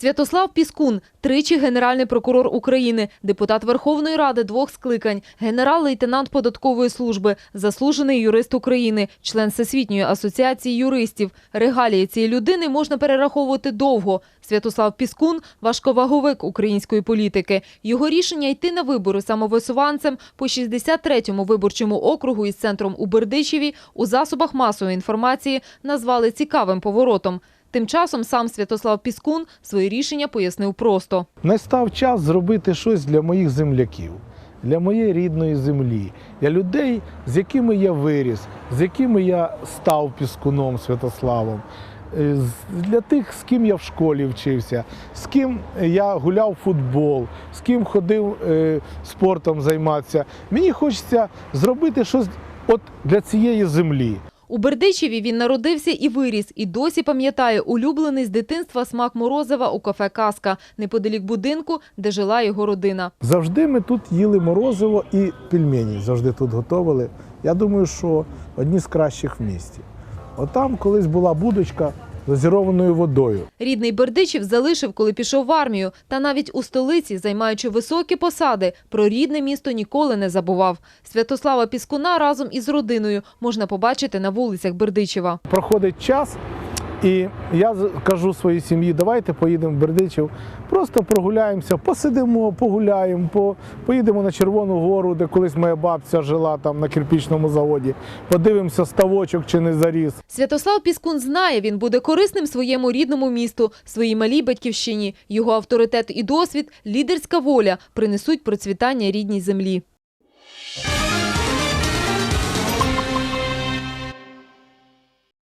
Святослав Піскун, тричі генеральний прокурор України, депутат Верховної Ради двох скликань, генерал-лейтенант податкової служби, заслужений юрист України, член Всесвітньої асоціації юристів. Регалії цієї людини можна перераховувати довго. Святослав Піскун – важковаговик української політики. Його рішення йти на вибори самовисуванцем по 63-му виборчому округу із центром у Бердичеві у засобах масової інформації назвали цікавим поворотом. Тим часом сам Святослав Піскун своє рішення пояснив просто. Настав час зробити щось для моїх земляків, для моєї рідної землі, для людей, з якими я виріс, з якими я став піскуном Святославом, е, для тих, з ким я в школі вчився, з ким я гуляв футбол, з ким ходив е, спортом займатися. Мені хочеться зробити щось от для цієї землі. У Бердичеві він народився і виріс, і досі пам'ятає улюблений з дитинства смак морозива у кафе «Казка» неподалік будинку, де жила його родина. Завжди ми тут їли морозиво і пельмені завжди тут готували. Я думаю, що одні з кращих в місті. Отам колись була будочка газірованою водою. Рідний Бердичів залишив, коли пішов в армію. Та навіть у столиці, займаючи високі посади, про рідне місто ніколи не забував. Святослава Піскуна разом із родиною можна побачити на вулицях Бердичева. Проходить час, і я кажу своїй сім'ї, давайте поїдемо в Бердичів, просто прогуляємося, посидимо, погуляємо, по, поїдемо на Червону гору, де колись моя бабця жила там на кирпічному заводі. Подивимося, ставочок чи не заріс. Святослав Піскун знає, він буде корисним своєму рідному місту, своїй малій батьківщині. Його авторитет і досвід, лідерська воля принесуть процвітання рідній землі.